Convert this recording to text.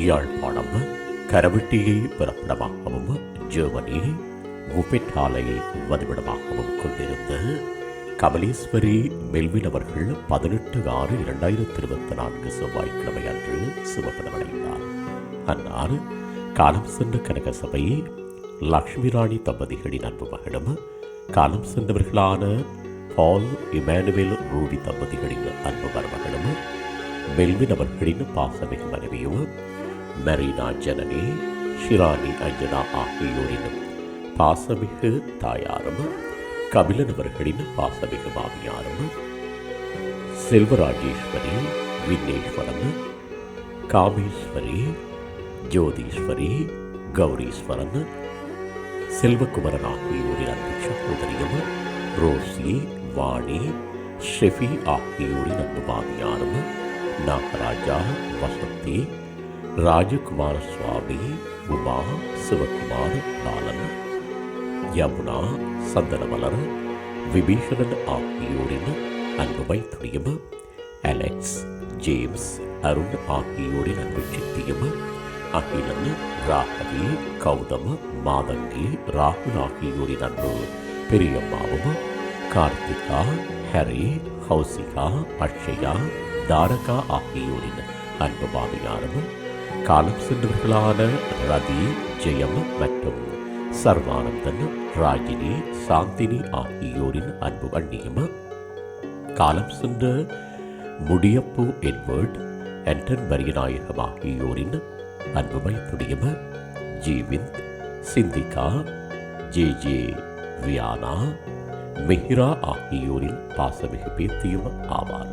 Yazhpanam கரவெட்டியை பிறப்பிடமாகவும் Germany உபெட்டாலையை வதிவிடமாகவும் கொண்டிருந்த Kamaleswari Melvin அவர்கள் பதினெட்டு ஆறு இரண்டாயிரத்தி இருபத்தி நான்கு செவ்வாய்க்கிழமை அன்று சிவபதமடைந்தார் அன்னார் காலம் சென்ற கனகசபை லக்ஷ்மி ராணி தம்பதிகளின் அன்பு மகளும் காலம் சென்றவர்களான பால் இமானுவேல் ரூடி தம்பதிகளின் அன்பு மருமகளும் மெல்வின் அவர்களின் பாசமிகு மனைவியும் மெரினா ஜனனி ஷிராணி அஞ்சனா ஆகியோரினும் பாசமிகு தாயாரும் கபிலன் அவர்களின் பாசமிகு மாமியாரும் செல்வராஜேஸ்வரி விக்னேஸ்வரன் காமேஸ்வரி ஜோதீஸ்வரி கௌரீஸ்வரன் செல்வகுமரன் ஆகியோரின் அன்பு சகோதரியும் ரோசி வாணி ஷெஃபி ஆகியோரின் அன்பு மாமியாரும் நாகராஜா வசந்தி ராஜகுமார சுவாமி உமா சிவகுமார் பாலன் யமுனா சந்தனமலர் விபீஷணன் ஆகியோரின் அன்புமை துணியும் அலெக்ஸ் ஜேம்ஸ் அருண் ஆகியோரின் அன்பு சித்தியும் அகிலன் ராகவி கௌதம் மாதங்கி ராகுல் ஆகியோரின் அன்பு பெரியம்மாவும் கார்த்திகா ஹரி ஹவுசிகா அக்ஷயா தாரகா ஆகியோரின் அன்பு மாமியாரும் காலம் சென்றவர்களான ரதி ஜெயம் மற்றும் சர்வானந்தன் ராகினி சாந்தினி ஆகியோரின் அன்பு அண்ணியும் காலம் சென்ற முடியப்பு எட்வர்ட் ஆண்டன் மரியநாயகம் ஆகியோரின் அன்பு மைத்துடியும் ஜீவிந்த் சிந்திகா ஜே ஜே வியானா மெஹிரா ஆகியோரின் பாசமிகு பேத்தியும் ஆவார்